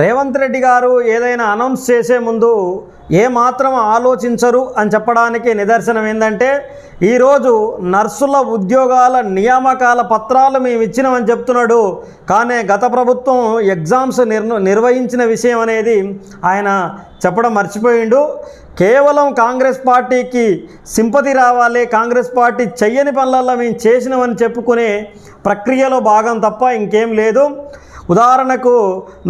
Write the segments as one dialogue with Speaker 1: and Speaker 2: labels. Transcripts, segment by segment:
Speaker 1: రేవంత్ రెడ్డి గారు ఏదైనా అనౌన్స్ చేసే ముందు ఏ మాత్రం ఆలోచించరు అని చెప్పడానికి నిదర్శనం ఏంటంటే ఈరోజు నర్సుల ఉద్యోగాల నియామకాల పత్రాలు మేము ఇచ్చినామని చెప్తున్నాడు. కానీ గత ప్రభుత్వం ఎగ్జామ్స్ నిర్ణ నిర్వహించిన విషయం అనేది ఆయన చెప్పడం మర్చిపోయిండు. కేవలం కాంగ్రెస్ పార్టీకి సింపతి రావాలి కాంగ్రెస్ పార్టీ చెయ్యని పనులలో మేము చేసినామని చెప్పుకునే ప్రక్రియలో భాగం తప్ప ఇంకేం లేదు. ఉదాహరణకు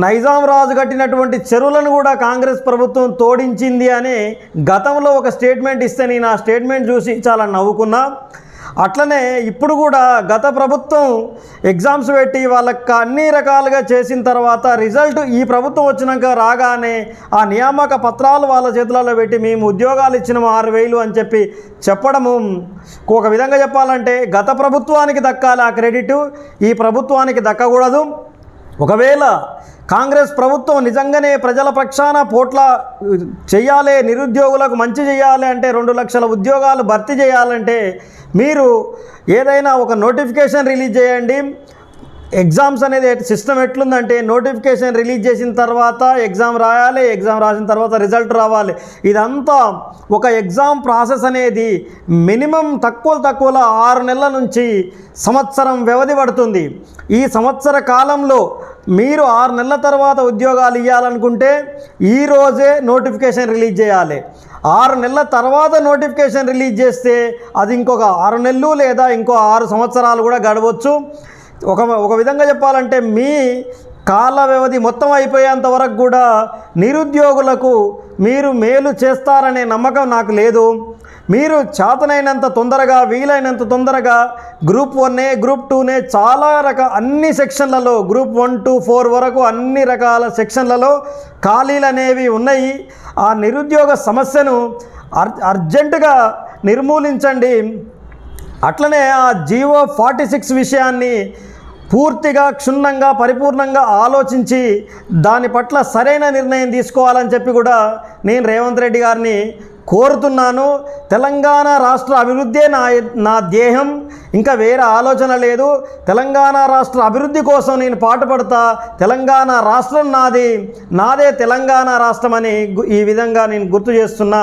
Speaker 1: నైజాం రాజు కట్టినటువంటి చెరువులను కూడా కాంగ్రెస్ ప్రభుత్వం తోడించింది అని గతంలో ఒక స్టేట్మెంట్ ఇస్తే నేను ఆ స్టేట్మెంట్ చూసి చాలా నవ్వుకున్నా. అట్లనే ఇప్పుడు కూడా గత ప్రభుత్వం ఎగ్జామ్స్ పెట్టి వాళ్ళకి అన్ని రకాలుగా చేసిన తర్వాత రిజల్ట్ ఈ ప్రభుత్వం వచ్చినాక రాగానే ఆ నియామక పత్రాలు వాళ్ళ చేతులలో పెట్టి మేము ఉద్యోగాలు ఇచ్చినాము ఆరు వేలు అని చెప్పి చెప్పడము. ఒక విధంగా చెప్పాలంటే గత ప్రభుత్వానికి దక్కాలి ఆ క్రెడిట్ ఈ ప్రభుత్వానికి దక్కకూడదు. ఒకవేళ కాంగ్రెస్ ప్రభుత్వం నిజంగానే ప్రజల పక్షాన పోట్ల చేయాలి నిరుద్యోగులకు మంచి చేయాలి అంటే రెండు లక్షల ఉద్యోగాలు భర్తీ చేయాలంటే మీరు ఏదైనా ఒక నోటిఫికేషన్ రిలీజ్ చేయండి. ఎగ్జామ్స్ అనేది సిస్టమ్ ఎట్లుందంటే నోటిఫికేషన్ రిలీజ్ చేసిన తర్వాత ఎగ్జామ్ రాయాలి ఎగ్జామ్ రాసిన తర్వాత రిజల్ట్ రావాలి. ఇదంతా ఒక ఎగ్జామ్ ప్రాసెస్ అనేది మినిమం తక్కువ తక్కువలో ఆరు నెలల నుంచి సంవత్సరం వ్యవధి పడుతుంది. ఈ సంవత్సర కాలంలో మీరు ఆరు నెలల తర్వాత ఉద్యోగాలు ఇవ్వాలనుకుంటే ఈరోజే నోటిఫికేషన్ రిలీజ్ చేయాలి. ఆరు నెలల తర్వాత నోటిఫికేషన్ రిలీజ్ చేస్తే అది ఇంకొక ఆరు నెలలు లేదా ఇంకో ఆరు సంవత్సరాలు కూడా గడవచ్చు. ఒక ఒక విధంగా చెప్పాలంటే మీ కాల వ్యవధి మొత్తం అయిపోయేంత వరకు కూడా నిరుద్యోగులకు మీరు మేలు చేస్తారనే నమ్మకం నాకు లేదు. మీరు చేతనైనంత తొందరగా వీలైనంత తొందరగా గ్రూప్ వన్నే గ్రూప్ టూనే చాలా రక అన్ని సెక్షన్లలో గ్రూప్ వన్ టూ ఫోర్ వరకు అన్ని రకాల సెక్షన్లలో ఖాళీలు అనేవి ఉన్నాయి. ఆ నిరుద్యోగ సమస్యను అర్ అర్జెంటుగా నిర్మూలించండి. అట్లనే ఆ జీవో ఫార్టీ సిక్స్ విషయాన్ని పూర్తిగా క్షుణ్ణంగా పరిపూర్ణంగా ఆలోచించి దాని పట్ల సరైన నిర్ణయం తీసుకోవాలని చెప్పి కూడా నేను రేవంత్ రెడ్డి గారిని కోరుతున్నాను. తెలంగాణ రాష్ట్ర అభివృద్ధే నా నా ధ్యేయం ఇంకా వేరే ఆలోచన లేదు. తెలంగాణ రాష్ట్ర అభివృద్ధి కోసం నేను పాటుపడతా తెలంగాణ రాష్ట్రం నాది. నాదే తెలంగాణ రాష్ట్రం అని ఈ విధంగా నేను గుర్తు చేస్తున్నా.